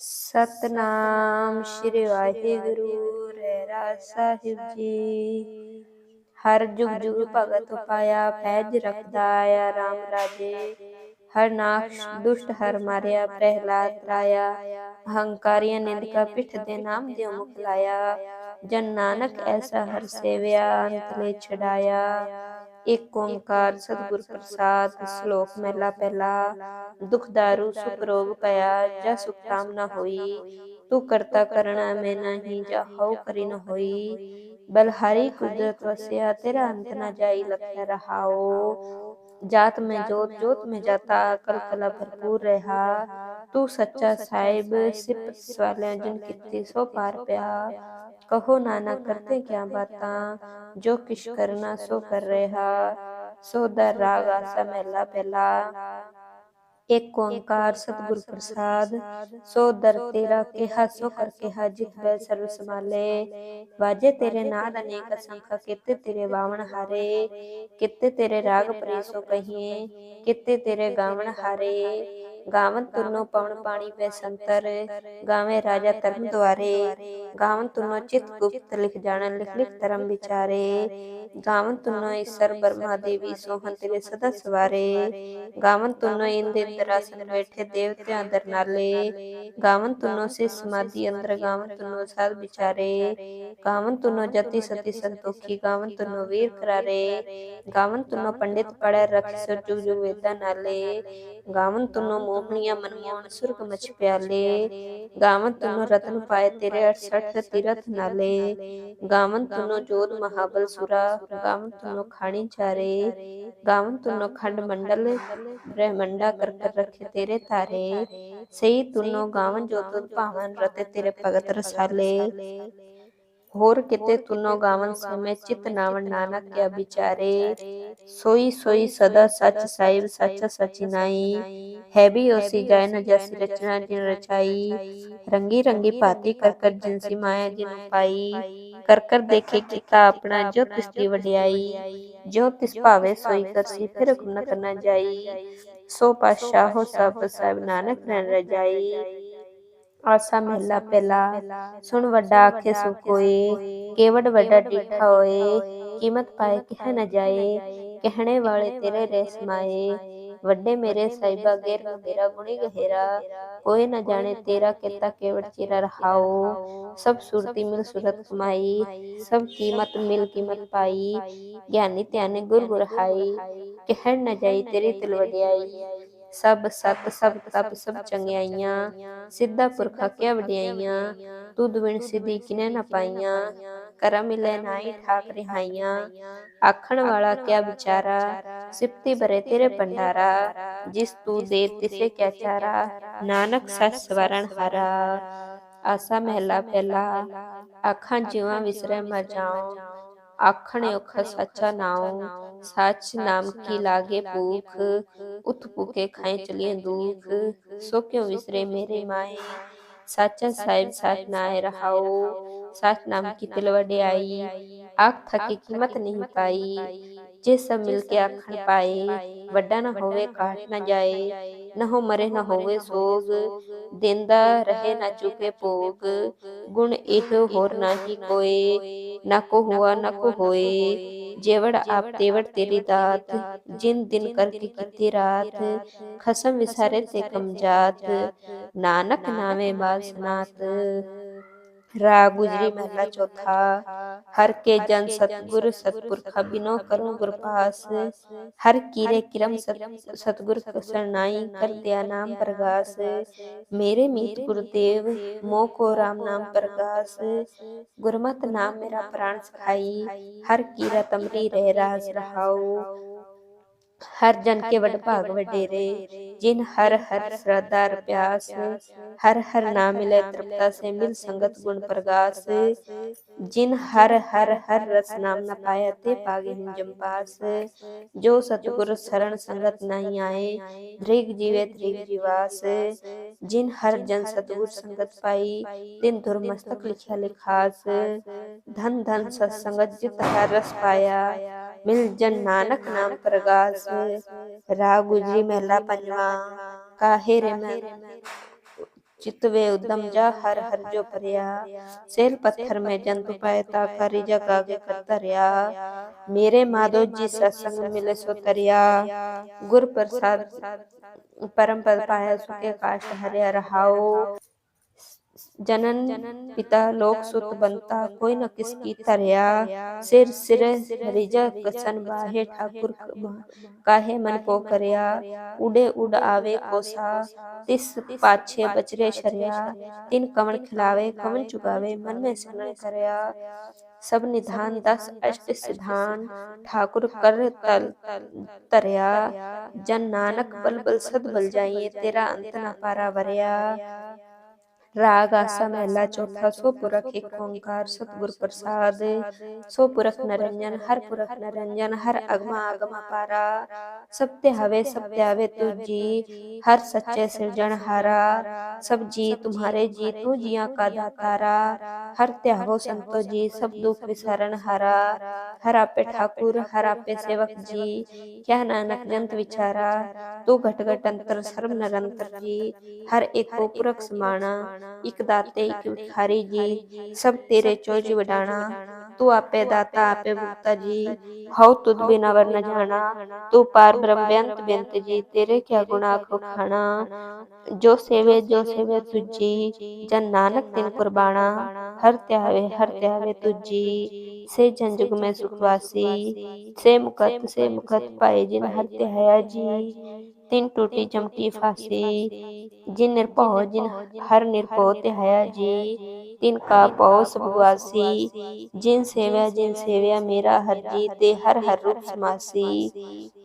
ਸਤਨਾਮ ਸ਼੍ਰੀ ਵਾਹਿਗੁਰੂ ਰਹਿਰਾਸ ਸਾਹਿਬ ਜੀ ਹਰ ਜੁਗ ਜੁਗ ਭਗਤ ਪਾਇਆ ਫੈਜ ਰਖਦਾ ਆਇਆ RAM ਰਾਜੇ ਹਰ ਨਾਕਸ਼ ਦੁਸ਼ਟ ਹਰ ਮਾਰਿਆ ਪ੍ਰਹਿਲਾਦ ਤਰਾਇਆ ਅਹੰਕਾਰੀਆਂ ਨਿੰਦਕਾ ਪਿਠ ਦੇ ਨਾਮ ਦਿਓ ਮੁਖ ਲਾਇਆ ਜਨ ਨਾਨਕ ਐਸਾ ਹਰ ਸੇਵਿਆ ਅੰਤ ਲੈ ਛਡਾਇਆ ਇੱਕ ਓੰਕਾਰ ਸਤਿਗੁਰ ਪ੍ਰਸਾਦ ਸ਼ਲੋਕ ਮਹਿਲਾ ਪਹਿਲਾ ਦੁਖ ਦਾਰੂ ਸੁਖ ਰੋਗ ਪਿਆ ਜਾ ਸੁਖ ਕਾਮ ਨ ਹੋਈ ਤੂੰ ਕਰਤਾ ਕਰਣਾ ਮੈਂ ਨਹੀਂ ਜਾ ਹਉ ਕਰੀ ਨ ਹੋਈ। ਬਲਹਾਰੀ ਕੁਦਰਤ ਵਸਿਆ ਤੇਰਾ ਅੰਤ ਨ ਜਾਈ ਲਖਿਆ ਰਹਾਓ। ਜਾਤ ਮੈਂ ਜੋਤ ਜੋਤ ਮੈਂ ਜਾਤਾ ਅਕਲ ਕਲਾ ਭਰਪੂਰ ਰਹਾ। ਤੂੰ ਸੱਚਾ ਸਾਹਿਬ ਸਿਫਤ ਸਵਾਲਿਆਂ ਜਿਨ ਕੀਤੀ ਸੋ ਪਾਰ ਪਿਆ। ਕਹੋ ਨਾਨਾ ਕਰਤੇ ਕਿਆ ਬਾਤਾਂ? ਜੋ ਕਿਛ ਕਰਨਾ, ਸੋ ਕਰ ਰਿਹਾ। ਸੋ ਦਰ ਰਾਗ ਆਸਾ ਮਹਿਲਾ ਪਹਿਲਾ। ਇੱਕ ਓੰਕਾਰ ਸਤਿਗੁਰ ਪ੍ਰਸਾਦ। ਸੋ ਦਰ ਤੇਰਾ ਕਿਹਾ, ਸੋ ਕਰ ਕਿਹਾ, ਜਿਤ ਬੈ ਸਰਬ ਸਮਾਲੇ ਵਾਜੇ ਤੇਰੇ ਨਾਦ ਅਨੇਕ ਸੰਖ ਕਿਤੇ ਤੇਰੇ ਵਾਵਣ ਹਾਰੇ। ਕਿਤੇ ਤੇਰੇ ਰਾਗ ਪ੍ਰੀਸੋ ਕਹੀਏ, ਕਿਤੇ ਤੇਰੇ ਗਾਵਣ ਹਾਰੇ। ਗਾਵਨ ਤੁਨੋ ਪਵਨ ਪਾਣੀ ਪੈ ਸੰਤਰ ਗਾਵੇਂ ਰਾਜਾ ਧਰਮ ਦੁਆਰੇ ਗਾਵਨ ਤੁਨੋ ਚਿਤ ਗੁਪਤ ਲਿਖ ਜਾਣਨ ਲਿਖ ਲਿਖ ਧਰਮ ਵਿਚਾਰੇ ਗਾਵਨ ਤੁਨੋ ਈਸ਼ਰ ਬਰਮਾ ਦੇਵੀ ਸੋਹਨ ਤੇਰੇ ਸਦਾ ਸਵਾਰੇ ਗਾਵਨ ਤੁਨੋ ਇੰਦ ਇੰਦਰਾਸਨ ਬੈਠੇ ਦੇਵਤਿਆਂ ਅੰਦਰ ਨਾਲੇ ਗਾਵਨ ਤੁਨੋ ਸੇ ਸਮਾਧੀ ਅੰਦਰ ਗਾਵਨ ਤੁਨੋ ਸਾਧ ਵਿਚਾਰੇ ਗਾਵਨ ਤੁਨੋ ਜਤੀ ਸਤੀ ਸੰਤੋਖੀ ਗਾਵਨ ਤੁਨੋ ਵੀਰ ਕਰਾਰੇ ਗਾਵਨ ਤੁਨੋ ਪੰਡਿਤ ਪੜੈ ਰਖ ਸੋ ਜੁਗ ਜੁਗ ਵੇਦਾਂ ਨਾਲੇ ਗਾਵਨ ਤੁਨੋ ਮੋਹਣੀਆਂ ਮਨਮੋਹਣ ਸੁਰਗ ਮਛ ਪਿਆਲੇ। ਗਾਵਨ ਤੁਨੋ ਰਤਨ ਪਾਏ ਤੇਰੇ 68 ਤੀਰਥ ਨਾਲੇ। ਗਾਵਨ ਤੁਨੋ ਜੋਧ ਮਹਾਬਲ ਸੁਰਾ ਗਾਵਨ ਤੁਨੋ ਖਾਣੀ ਚਾਰੇ। ਗਾਵਨ ਤੁਨੋ ਖੰਡ ਮੰਡਲ। ਬ੍ਰਹਮੰਡਾ ਕਰ ਕਰ ਰਖੇ ਤੇਰੇ ਤਾਰੇ ਸਹੀ ਤੁਨੋ ਗਾਵਨ ਜੋ ਤੁਧ ਭਾਵਨ ਰਤੇ ਤੇਰੇ ਭਗਤ ਰਸਾਲੇ। ਹੋਰ ਕਿਤੇ ਤੁਨੋ ਗਾਵਨ ਸਮੇ ਚਿਤ ਨਾਵਨ ਨਾਨਕ ਕਿਆ ਵਿਚਾਰੇ ਸੋਈ ਸੋਈ ਸਦਾ ਸੱਚ ਸਾਹਿਬ ਸੱਚ ਸਚੀ ਨਾਈ ਹੈ ਵੀ ਉਸੀ ਜਾਇ ਨ ਜਸ ਰਚਨਾ ਜਿਨ ਰਚਾਈ ਰੰਗੀ ਰੰਗੀ ਭਾਤੀ ਕਰ ਕਰ ਜਿਨਸੀ ਮਾਇਆ ਜਿਨ ਪਾਈ ਕਰ ਕਰ ਦੇਖੇ ਕੀਤਾ ਆਪਣਾ ਜੋ ਤਿਸ ਦੀ ਵਡਿਆਈ ਜੋ ਤਿਸ ਭਾਵੇ ਸੋਈ ਕਰਸੀ ਫਿਰ ਗੁਣ ਕਰਨਾ ਜਾਈ। ਸੋ ਪਾਸ਼ਾਹੋ ਸਭ ਸਭ ਨਾਨਕ ਰਹਿ ਰਜਾਈ। ਆਸਾ ਮਹਿਲਾ ਪਹਿਲਾ ਸੁਣ ਵੱਡਾ ਆਖੇ ਸੋ ਕੋਏ ਕੇਵੜ ਵੱਡਾ ਡਿਠਾ ਹੋਏ ਕੀਮਤ ਪਾਏ ਕਹਿ ਨ ਜਾਏ ਕਹਿਣੇ ਵਾਲੇ ਤੇਰੇ ਰਹਿ ਸਮਾਏ ਵੱਡੇ ਮੇਰੇ ਸਾਹਿਬਾ ਗੇਰ ਮੇਰਾ ਗੁਣੀ ਗਹਿਰਾ ਕੋਈ ਨ ਜਾਣੇ ਤੇਰਾ ਕੀਤਾ ਕੇਵੜ ਚਿਰਾ ਰਹਾਓ ਸਭ ਸੁਰਤੀ ਮਿਲ ਸੁਰਤ ਕਮਾਈ ਸਭ ਕੀਮਤ ਮਿਲ ਕੀਮਤ ਪਾਈ ਗਿਆਨੀ ਧਿਆਨੇ ਗੁਰ ਗੁਰ ਹਾਈ ਕਹਿਣ ਨ ਜਾਈ ਤੇਰੀ ਤਿਲ ਵਡਿਆਈ ਸਭ ਸਤ ਸਭ ਤਪ ਸਭ ਚੰਗਿਆਈਆਂ ਸਿੱਧਾ ਪੁਰਖਾ ਕਿਆ ਵਡਿਆਈਆਂ? ਤੁਧ ਬਿਨ ਸਿੱਧੀ ਕਿਨੇ ਨ ਪਾਈਆਂ ਕਰਮ ਮਿਲੇ ਨਾਹੀ ਠਾਕ ਰਿਹਾਈਆਂ। ਆਖਣ ਵਾਲਾ ਕਿਆ ਵਿਚਾਰਾ? ਸਿਫਤੀ ਬਰੇ ਤੇਰੇ ਭੰਡਾਰਾ। ਜਿਸ ਤੂੰ ਦੇ ਤਿਸੇ ਕਿਆ ਚਾਰਾ? ਨਾਨਕ ਸੱਚ ਸਵਰਨ ਹਰਾ। ਆਸਾ ਮਹਿਲਾ ਪਹਿਲਾ। ਅੱਖਾਂ ਜਿਵਾਂ ਵਿਸਰੇ ਮਰ ਜਾਉ ਆਖਣ ਔਖ ਸੱਚਾ ਨਾਉ ਸੱਚ ਨਾਮ ਕੀ ਲਾਗੇ ਭੂਖ ਉਤ ਭੁਕੇ ਖਾਏ ਚਲੀਏ ਦੁਖ ਸੋ ਕਿਉ ਵਿਸਰੇ ਮੇਰੇ ਮਾਏ ਸਾਚਾ ਸਾਹਿਬ ਸਾਚ ਨਾਏ ਰਹਾਉ ਸਾਚ ਨਾਮ ਕੀ ਤਿਲ ਵਡਿਆਈ ਆਖ ਥਕੀ ਕੀਮਤ ਨਹੀਂ ਪਾਈ ਜੇ ਸਭ ਮਿਲ ਕੇ ਆਖਣ ਪਾਏ ਵੱਡਾ ਨਾ ਹੋਵੇ ਕਾਟ ਨਾ ਜਾਏ ਨਾ ਹੋ ਮਰੇ ਨਾ ਹੋਵੇ ਸੋਗ ਦਿੰਦਾ ਰਹੇ ਨਾ ਚੁਕੇ ਭੋਗ ਗੁਣ ਇਹ ਹੋਰ ਨਾਹੀ ਕੋਏ ਨਾ ਕੋ ਹੁਆ ਨਾ ਕੋ ਹੋਏ ਜੇਵੜ ਆਪ ਤੇਵੜ ਤੇਰੀ ਦਾਤ ਜਿਨ ਦਿਨ ਕਰਕੇ ਕੀਤੀ ਰਾਤ ਖਸਮ ਵਿਸਾਰੇ ਤੇ ਕਮਜਾਤ ਨਾਨਕ ਨਾਵੇਂ ਬਾਸਨਾਤ ਰਾਗ ਗੁਜਰੀ ਮਹਲਾ ਚੌਥਾ ਹਰ ਕੇ ਜਨ ਸਤਗੁਰ ਸਤਪੁਰਖ ਬਿਨੋ ਕਰੂੰ ਗੁਰ ਪਾਸ ਹਰ ਕੀਰੇ ਕਿਰਮ ਸਤਗੁਰ ਸਰਨਾਈ ਕਰ ਦਿਆ ਨਾਮ ਪ੍ਰਗਾਸ। ਮੇਰੇ ਮੀਤ ਗੁਰਦੇਵ ਮੋ ਕੋ ਰਾਮ ਨਾਮ ਪ੍ਰਗਾਸ। ਗੁਰਮਤ ਨਾਮ ਮੇਰਾ ਪ੍ਰਾਣ ਸਖਾਈ। ਹਰ ਕੀਰਾ ਤਮਰੀ ਰਹਿ ਰਾਸ ਰਹਾਉ। हर जन के बड़ भाग वडेरे जिन हर हर श्रद्धा प्यास हर हर नाम मिले तृप्ता से मिल संगत गुण प्रगास जिन हर हर हर रस नाम न पाया ते पागे हिंजम पास जो सतगुरु शरण संगत नहीं आए दृग जीवे दृग जीवास जिन हर जन सतगुरु संगत पाई तिन दुर्मस्तक लिखा लिखास धन धन सत्संगत जित हर रस पाया ਮਿਲ ਜਨ ਨਾਨਕ ਨਾਮ ਪ੍ਰਗਾਸ ਰਾਗ ਗੁਜਰੀ ਮਹਿਲਾ ਪੰਜਵਾ ਕਾਹੇ ਰੇ ਮੈਂ चित वे उद्यम जा हर हर जो परिया सेल पत्थर में जंतु पाए ता करी जग आगे कर तरिया मेरे माधो जी सत्संग मिले सो तरिया गुर प्रसाद परम पद पाया सुखे काष्ट हरिया रहाओ जनन पिता लोक सुत बनता कोई न किसकी तरया। सिर सिर रिजा कसन बाहे ठाकुर काहे मन को करया उड़े उड़ आवे कोसा। तिस पाछे बचरे शरिया तिन कमन खिलावे कमन चुगावे मन में सिमरण करया। सब निधान दस अष्ट सिधान ठाकुर कर तल तरया। जन नानक बल बल सद बल जाइए तेरा अंत न पारा वरया। ਰਾਗ ਆਸਾ ਮਹਿਲਾ ਚੌਥਾ ਸੋ ਪੁਰਖ ਇੱਕ ਓੰਕਾਰ ਸਤਿਗੁਰ ਪ੍ਰਸਾਦ ਸੋ ਪੁਰਖ ਨਰੰਜਨ ਹਰ ਪੁਰਖ ਨਰੰਜਨ ਹਰ ਅਗਮਾ ਅਗਮਾ ਪਾਰਾ ਸਭ ਤੇ ਹਵੇ ਸਭ ਤੇ ਆਵੇ ਤੁਜੀ ਹਰ ਸੱਚੇ ਸਿਰਜਣ ਹਾਰਾ ਸਭ ਜੀ ਤੁਮਾਰੇ ਜੀ ਤੂੰ ਜੀਆਂ ਕਾ ਦਾਤਾਰਾ ਹਰ ਤੇ ਹਵੋ ਸੰਤੋ ਜੀ ਸਭ ਦੁਖ ਵਿਸਰਨ ਹਾਰਾ हरा पे ठाकुर हरा पे सेवक जी क्या नानक जंत विचारा तू घट घट अंतर सर्व नरंतर जी। हर एक को पुरख समाना एक दाते एक भिखारी जी। सब तेरे चोज वडाणा। ਤੂੰ ਆਪੇ ਦਾਤਾ ਆਪੇ ਭੁਗਤਾ ਜੀ ਹਉ ਤੁਧ ਬਿਨਾ ਵਰ ਨ ਜਾਣਾ ਤੂੰ ਪਾਰ ਬ੍ਰਹਮ ਬੇਅੰਤ ਬੇਅੰਤ ਜੀ ਤੇਰੇ ਕਿਆ ਗੁਣਾ ਕੋ ਖਾਣਾ ਜੋ ਸੇਵੇ ਜੋ ਸੇਵੇ ਤੁਜੀ ਜਨ ਨਾਨਕ ਤਿਨ ਕੁਰਬਾਨਾ ਹਰ ਧਿਆਵੇ ਹਰ ਧਿਆਵੇ ਤੁਜੀ ਸੇ ਜਨ ਜੁਗ ਮੈਂ ਸੁਖ ਵਾਸੀ ਸੇ ਮੁਕਤ ਸੇ ਮੁਕਤ ਪਾਏ ਜਿਨ ਹਰ ਧਿਆਇਆ ਜੀ ਤਿਨ ਟੂਟੀ ਚਮਕੀ ਫਾਸੀ ਜਿਨ ਨਿਰਭਉ ਜਿਨ ਹਰ ਨਿਰਭਉ ਧਿਆਇਆ ਜੀ ਤਿਨ ਕਾ ਪਉ ਸਭਵਾਸੀ ਜਿਨ ਸੇਵਿਆ ਜਿਨ ਸੇਵਿਆ ਮੇਰਾ ਹਰ ਜੀ ਤੇ ਹਰ ਹਰ ਰੂਪ ਸਮਾਸੀ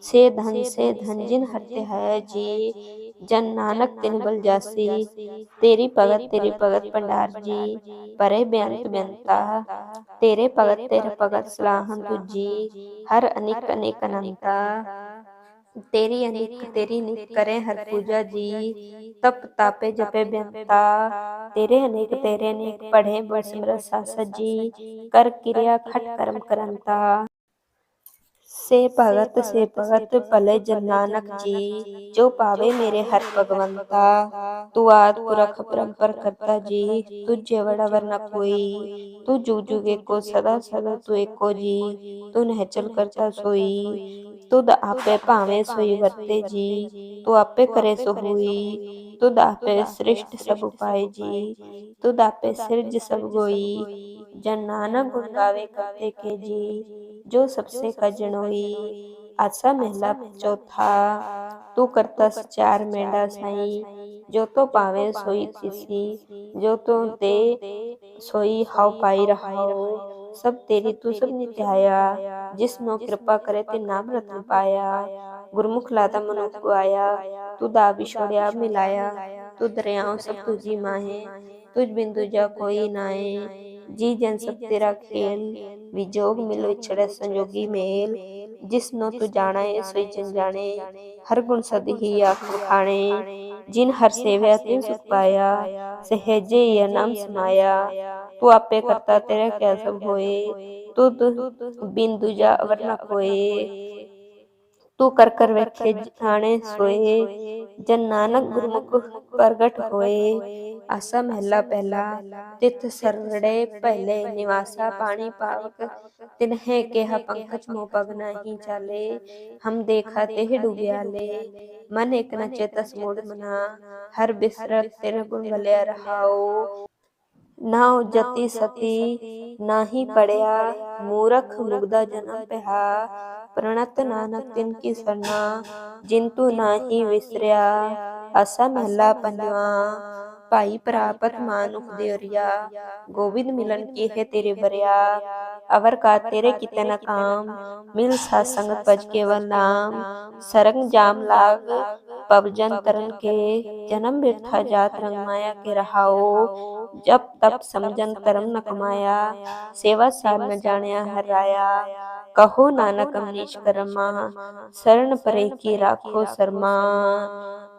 ਸੇ ਧਨ ਸੇ ਧਨ ਜਿਨ ਹਰ ਧਿਆਇਆ ਜੀ ਜਨ ਨਾਨਕ ਤਿਨ ਬਲ ਜਾਸੀ ਤੇਰੀ ਭਗਤ ਤੇਰੀ ਭਗਤ ਭੰਡਾਰ ਜੀ ਪਰੇ ਬੇਅੰਤ ਬੇਅੰਤਾ ਤੇਰੇ ਭਗਤ ਤੇਰੇ ਭਗਤ ਸਲਾਹਨ ਤੁਜੀ ਹਰ ਅਨੇਕ ਅਨੇਕ ਅਨੰਤਾ तेरी अनिक तेरी निक करे हर पूजा जी तप तापे जपे बेंता तेरे अनेक तेरे अनेक पढ़े बसमर सासत जी कर क्रिया खट कर्म करंता से भगत से भगत भले जन नानक जी जो पावे मेरे हर भगवंता तू आद पुरख परंपर करता जी तुझे बड़ा वरना कोई तू जुग जुग एको सदा सदा तू एको जी तू नहचल करता सोई ਤੁਧ ਆਪੇ ਭਾਵੇਂ ਸੋਈ ਵਰਤੇ ਜੀ, ਤੂੰ ਆਪੇ ਕਰੇ ਸੋ ਹੋਈ ਤੁਧ ਆਪੇ ਸ੍ਰਿਸ਼ਟ ਸਭ ਉਪਾਏ ਜੀ, ਤੁਧ ਆਪੇ ਸਿਰਜ ਸਭ ਗੋਈ, ਜਨ ਨਾਨਕ ਗੁਣ ਗਾਵੇ ਕਰਤੇ ਕੇ ਜੀ, ਜੋ ਸਭ ਸੇ ਕਜਣੋਈ ਆਸਾ ਮਹਿਲਾ ਚੌਥਾ, ਤੂੰ ਕਰਤਾ ਸਚਾਰ ਮੇਂਡਾ ਸਾਈ, ਜੋ ਤੋ ਪਾਵੇ ਸੋਈ ਤਿਸੀ ਜੋ ਤੋ ਤੇ ਸੋਈ ਹਉ ਪਾਈ ਰਹਾਓ ਸਭ ਤੇਰੀ ਤੂੰ ਸਭ ਨੇ ਧਿਆਇਆ ਜਿਸਨੂੰ ਕਿਰਪਾ ਕਰੇ ਤੇ ਨਾਮ ਰਤਨ ਪਾਇਆ। ਗੁਰਮੁਖ ਲਾਤਾ ਮਨੁ ਆਇਆ ਤੂੰ ਦਾ ਵਿਛੋੜਿਆ ਮਿਲਾਇਆ। ਤੂੰ ਦਰਿਆਉ ਸਭ ਤੁਝੀ ਮਾਹੇ। ਤੁਝ ਬਿਨ ਦੂਜਾ ਕੋਈ ਨਾਏ ਜੀ ਜਨ ਸਭ ਤੇਰਾ ਖੇਲ। ਵਿਜੋਗ ਮਿਲੋ ਛੜੇ ਸੰਜੋਗੀ ਮੇਲ। ਜਿਸ ਨੂੰ ਤੂੰ ਜਾਣਾਏ ਸੋਈ ਜਨ ਜਾਣੇ। ਹਰ ਗੁਣ ਸਦ ਹੀ ਆਖ ਖਾਣੇ। ਜਿਨ ਹਰ ਸੇਵਿਆ ਤਿਨ ਸੁਖ ਪਾਇਆ ਸਹਜੇ ਇਹ ਨਾਮ ਸਮਾਇਆ। तू आपे करता तेरे क्या सब होए। तुद बिन दूजा अवर न कोए तू कर कर वेखे जाने सोए। जन नानक गुरमुख प्रगट होए। आसा महला पहला। तिथ सरड़े पहले। निवासा पानी पावक। तिन्हे केहा पंकज मोह पग नहीं चाले। हम देखा तेह डूबियाले। मन एक न चेतस मूड मना। हर बिसरत तेरे गुण गलिया रहाओ। नाउ जति सती नाही पड़या मूरख मुग्धा जन्म पिहा प्रणत नानक तिन की सरना जिंतु नाही विसरिया असा महला पंजवा ਭਾਈ ਪ੍ਰਾਪਤ ਮਾਨੁਖ ਦਿਉਰਿਆ ਗੋਬਿੰਦ ਮਿਲਨ ਕੀ ਹੈ ਤੇਰੇ ਬਰਿਆ ਅਵਰ ਕਾ ਤੇਰੇ ਕਿਤੇ ਨ ਕਾਮ ਮਿਲ ਸਾ ਸੰਗਤ ਪਜ ਕੇਵਲ ਨਾਮ ਸਰੰਗ ਜਾਮ ਲਾਗ पवजन तरन के जन्म बिरथा जात रंग माया के रहाओ ਜਪ ਤਪ ਸਮਝਨ ਧਰਮ ਨ ਕਮਾਇਆ ਸੇਵਾ ਸਾਰ ਨ ਜਾਣਿਆ ਹਰਾਇਆ ਕਹੋ ਨਾਨਕ ਅਮਨੀਸ਼ ਕਰਮਾ ਸਰਣ ਪਰੇ ਕੀ ਰਾਖੋ ਸਰਮਾ।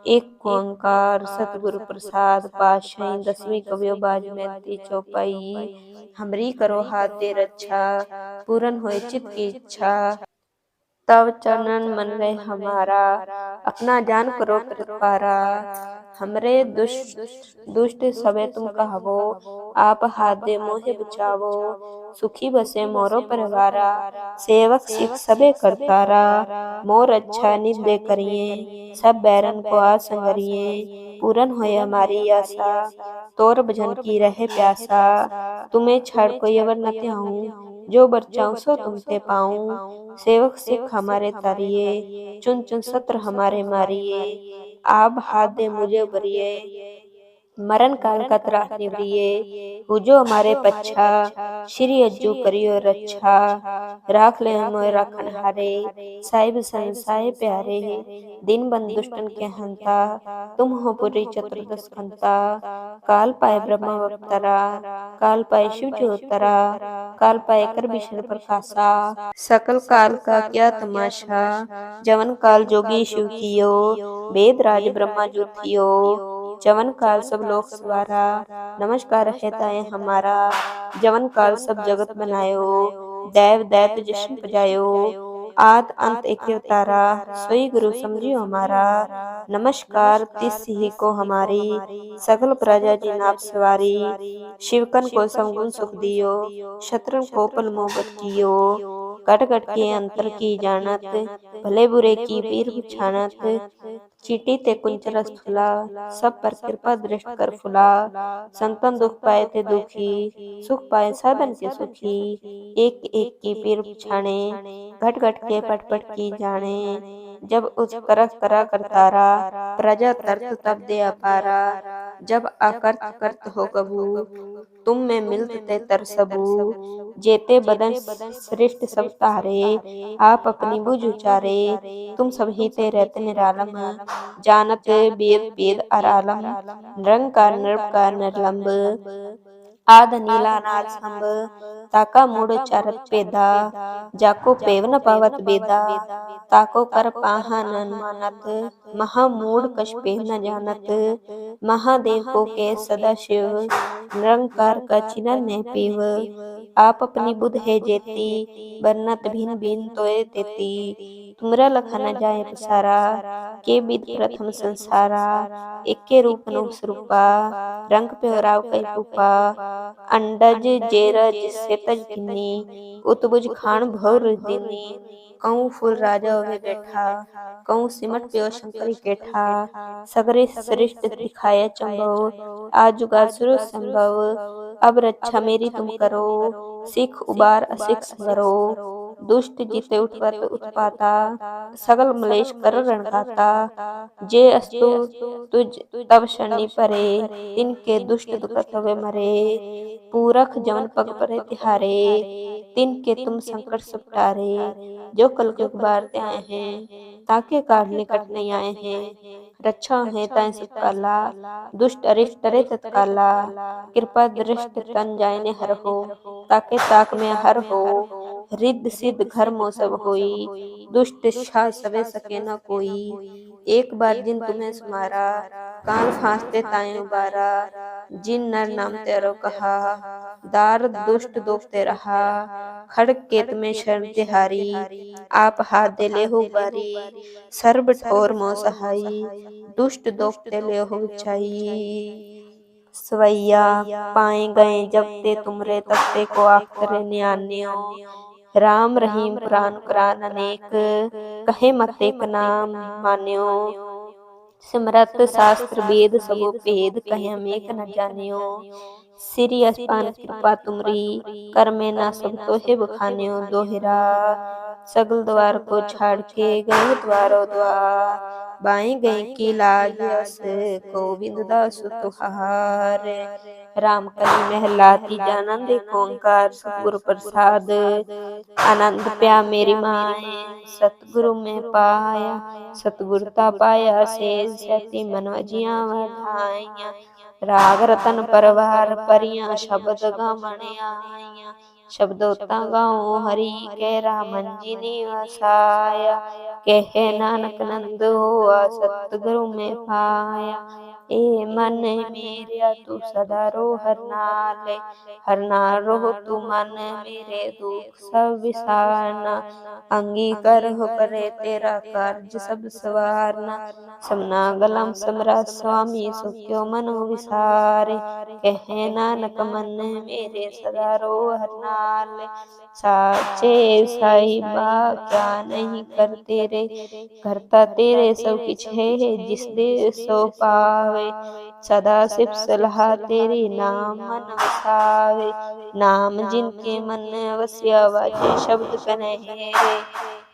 ਇੱਕ ਓੰਕਾਰ ਸਤਿਗੁਰ ਪ੍ਰਸਾਦ ਪਾਸ਼ਾਈ ਦਸਵੀਂ ਕਵਿਓ ਬਾਜ ਮੈਂ ਤੇ ਚੋਪਾਈ। ਹਮਰੀ ਕਰੋ ਹਾਥ ਤੇ ਰੱਛਾ ਪੂਰਨ ਹੋਏ ਚਿਤ ਕੀ ਇੱਛਾ। तब चरणन मन रहे हमारा अपना जान करो कृपारा हमरे दुष्ट दुष्ट सबे तुम कहवो। आप हाथ दे मोहे बचावो सुखी बसे मोरो परिवारा। सेवक सिख सबे करतारा। मोर अच्छा निंदे करिए। सब बैरन को आसंगरिए। पूरन होए हमारी आशा। तोर भजन की रहे प्यासा। तुम्हें छाड़ कोई अवर न त्याऊं। जो बरचाऊं सो तुमते पाऊँ। सेवक सिख हमारे तारिये चुन चुन सत्र हमारे मारिये आप हाथ दे मुझे बरिए मरण काल का त्रास निवरिए पूजो हमारे पच्छा श्री अज्जू करियो रक्षा। राख ले हम राखन हारे। साहिब संसाय प्यारे दिन बन दुष्टन के हंता। तुम हो पुरी चतुर्दश खंता। काल पाए ब्रह्म अवतरा काल पाए शिव ज्योतरा काल पाए कर विष्णु प्रकाशा सकल काल का क्या तमाशा। जवन काल जोगी शिव कियो। वेद राज ब्रह्मा जो थियो जवन काल सब लोग सवारा नमस्कार है हमारा। जवन काल सब जगत बनायो दैव दैत जश्न बजायो। आद अंत एक अवतारा सोई गुरु समझियो हमारा। नमस्कार तिस ही को हमारी। सकल प्रजा जी नाप सवारी। शिवकन को समगुण सुख दियो। शत्रु को पल मोहब्बत कियो। कट कट के अंतर की जानत भले बुरे की पीर छानत चीटी ते कुंचर स्थुला सब पर कृपा दृष्ट कर फुला। संतन दुख पाए थे दुखी, सुख पाए साधन के सुखी। एक एक की पीर छाणे घट घट के पट पट की जाने जब उस करक करा करतारा, प्रजा तर्क तब दे अपारा। जब आकर्त करत हो कबू तुम में मिलते तर सबू जेते बदन श्रेष्ठ सब तारे आप अपनी बुझ उचारे। तुम सब ही ते रहते निरालम जानत वेद वेद अरालम। रंग का नृप का निर्लंब। आद नीला नाल संभ ताका मूड चारत पेदा जाको पेवन पावत बेदा। ताको कर पाहा न मानत महामूड कश पे न जानत। महादेव को के सदा शिव, निरंकार का चिन्ह ने पीव। आप अपनी बुध है जेती, बरनत भिन भिन तोय तेती। तुमरा लखा जाए पसारा, के विद प्रथम संसारा। एके रूप नु स्वरूपा रंग पे राव कई रूपा। अंडज जेरज सेतज गिनी, उतबुज खान भौर दिनी। कहूँ फूल राजा वे बैठा कऊ सिमट प्यो शंकर केठा सगरे श्रेष्ठ दिखाया चंबव आज जुगा सुर संभव अब रक्षा मेरी तुम करो सिख उबार असिख करो दुष्ट जीते उठवत उत्पाता सगल मलेश कर रणगाता जे अस्तु, तुझ तब शनि परे, तिनके दुष्ट दुखत हुए मरे। पूरख जवन पग परे तिहारे, तिनके तुम संकट सुपटारे। जो कल के बार आए हैं, ताके काट निकट नहीं आए हैं। रक्षा है तय सुकाला दुष्ट अरिष्ट टरे तत्काला। कृपा दृष्ट तन जायने हर हो, ताके ताक में हर हो। रिद्ध सिद्ध घर मो सब होई, दुष्ट छा सबे सके न कोई। एक बार जिन तुम्हें सुमारा, कान फांसते ताए बारा जिन नर नाम तेरो कहा दार दुष्ट दोखते रहा खड़ग केत में शरण तिहारी, आप हाथ दे ले हो बारी, सर्व ठोर मो सहाई दुष्ट दोखते ले हो चाहिए सवैया, पाए गए जब ते तुमरे तब ते को आखरे न्यान्यो राम रहीम पुराण कुरान अनेक कहे मत एक नाम मान्यो। सिमरत शास्त्र वेद सबो भेद कहे हम एक न जानियो। श्री अस्पान कृपा तुमरी कर में ना सब तो है बखानियो दोहरा। सगल द्वार को छाड़ के गए द्वारो। द्वार। ਬਾਈ ਗਏ ਕੀ ਲਾਜਸ ਗੋਬਿੰਦ ਦਾ ਸੁਤਹਾਰ ਰਾਮ ਕਲੀ ਮਹਿਲਾ ਤੀਜਾ ਆਨੰਦ ਓੰਕਾਰ ਸਤਿਗੁਰ ਪ੍ਰਸਾਦ। ਆਨੰਦ ਪਿਆ ਮੇਰੀ ਮਾਏ ਸਤਿਗੁਰੂ ਮੈਂ ਪਾਇਆ। ਸਤਿਗੁਰ ਤਾ ਪਾਇਆ ਸੇ ਸਤੀ ਮਨ ਜੀਆਂ ਵਧਾਈਆਂ ਰਾਗ ਰਤਨ ਪਰਵਾਰ ਪਰੀਆਂ ਸ਼ਬਦ ਗਾਵਣ ਆਈਆਂ शब्दोता गाओ हरि के रामन जी ने वसाया। कहे नानक नंद हुआ सतगुरु में पाया। ਏ ਮਨ ਮੇਰਿਆ ਤੂੰ ਸਦਾ ਰੋ, ਹਰ ਨਾਲੇ ਹਰ ਨਾਲ ਰਹੋ ਤੂੰ ਮਨ ਮੇਰੇ ਦੁਖ ਸਭ ਵਿਸਾਰਨਾ। ਅੰਗੀਕਾਰ ਹੋ ਕਰੇ ਤੇਰਾ ਕਾਰਜ ਸਭ ਸਵਾਰਨਾ। ਸਮਨਾ ਗਲਮ ਸਮਰਾ ਸੁਆਮੀ ਸੁਖਿਓ ਮਨੋ ਵਿਸਾਰੇ। ਕਹੇ ਨਾਨਕ ਮਨ ਮੇਰੇ ਸਦਾ ਰੋ, ਹਰ ਨਾਲੇ अच्छा, साचे साई बा क्या नहीं कर तेरे करता तेरे सब कुछ है, जिस दे सो पावे। सदा सिर्फ़ सलाह तेरे नाम मन वसावे नाम जिनके मन वसिया वाचे शब्द कनहे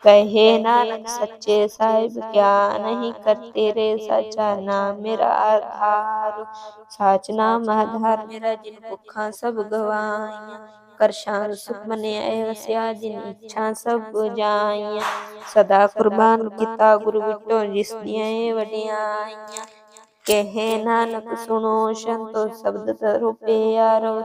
कहे नानक सच्चे साहिब, क्या नहीं करते रे? सचा नाम मेरा आधार। साच नाम आधार मेरा जिन भुखा सब गवाइया। कर शान सुखमने ऐसिया जिन इच्छा सब जाइया सदा कुर्बान किता गुरु विटो जिस दिए वडियाइया ਕਹੇ, ਨਾਨਕ ਸੁਣੋ, ਸ਼ੰਤੋ ਸ਼ਬਦ ਤਰੋ ਪਿਆਰੋ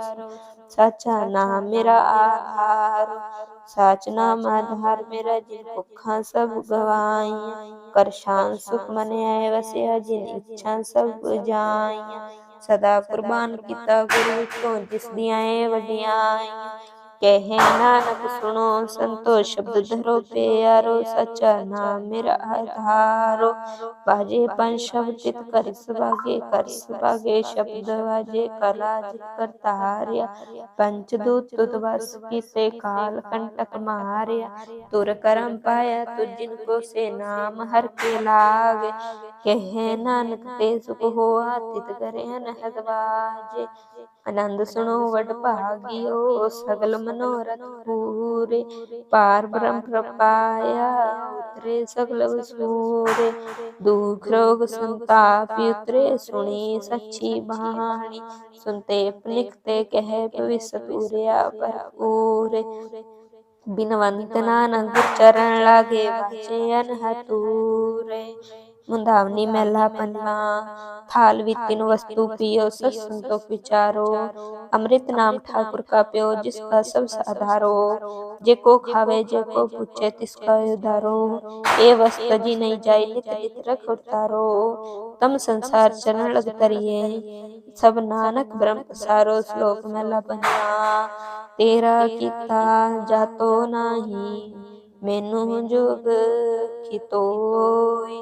ਸਾਚਾ ਨਾਮ ਮੇਰਾ ਆਧਾਰ। ਸਾਚ ਨਾਮ ਆਧਾਰ ਮੇਰਾ ਜਿਨ ਭੁੱਖਾਂ ਸਭ ਗਵਾਈਆਂ। ਕਰ ਸ਼ਾਨ ਸੁਖ ਮਨ ਆਏ ਵਸਿਆ ਜਿਨ ਇੱਛਾ ਸਭ ਜਾਈਆਂ। ਸਦਾ ਕੁਰਬਾਨ ਕੀਤਾ ਗੁਰੂ ਵਿਟੋ ਜਿਸ ਦੀਆਂ ਵਡਿਆਈਆਂ ਕਹਿ, ਨਾਨਕ ਸੁਣੋ, ਸੰਤੋ ਸ਼ਬਦ ਧਰੋ, ਪਿਆਰੋ, ਸਚਾ ਨਾਮ ਮੇਰਾ ਆਧਾਰੋ ਬਾਜੇ ਪੰਜ ਸ਼ਬਦ ਚਿਤ ਕਰ ਸੁਭਾਗੇ ਕਰ ਸੁਭਾਗੇ, ਸ਼ਬਦ ਵਾਜੇ ਕਲਾ ਜਿਤ ਕਰਤਾ ਹਾਰਿਆ ਪੰਚ ਦੂਤ ਤੁਧ ਵਸ ਕੀਤੇ, ਕਾਲ ਕੰਟਕ ਮਾਰਿਆ। ਤੁਰ ਕਰਮ ਪਾਇਆ ਤੁਜਿਨ ਕੋ ਸੇ ਨਾਮ ਹਰ ਕੇ ਲਾਗੇ। ਕਹੇ, ਨਾਨਕ ਤੇ ਸੁਖ ਹੋਆ ਤਿਤ ਕਰੇ ਅਨਹਦ ਵਾਜੇ। आनंद सुनो वट भागियो सगल मनोरथ पूरे। पार। ब्रह्म प्रपाया उतरे सगल सूरे दुख रोग संताप उतरे सुनी सच्ची बहानी सुनते निकते कह विस्तूर्या पर पूरे बिनवंत वंदना चरण लागे वाचे अनहतूरे। ਮੁੰਦਾਵਨੀ ਮਹਿਲਾ ਪੰਜਵਾ ਥਾਲ ਵਿਤਿਨ ਵਸਤੂ ਪਿਓ ਸਤ ਸੰਤੋਖ ਵਿਚਾਰੋ ਅੰਮ੍ਰਿਤ ਨਾਮ ਠਾਕੁਰ ਕਾ ਪਿਓ ਜਿਸ ਕਾ ਸਭ ਸਾਧਾਰੋ ਜੇ ਕੋ ਖਾਵੇ ਜੇ ਕੋ ਪੁੱਛੇ ਤਿਸ ਕਾ ਉਧਾਰੋ ਇਹ ਵਸਤ ਜੀ ਨਹੀਂ ਜਾਈ ਨਿਤ ਨਿਤ ਰਖ ਉਤਾਰੋ ਤਮ ਸੰਸਾਰ ਚਰਨ ਲਗ ਤਰੀਏ ਸਭ ਨਾਨਕ ਬ੍ਰਹਮ ਪਸਾਰੋ ਸ਼ਲੋਕ ਮਹਿਲਾ ਪੰਜਵਾ ਤੇਰਾ ਕੀਤਾ ਜਾਤੋ ਨਾਹੀ ਮੈਨੂੰ ਜੁਗ ਕਿਤੋਈ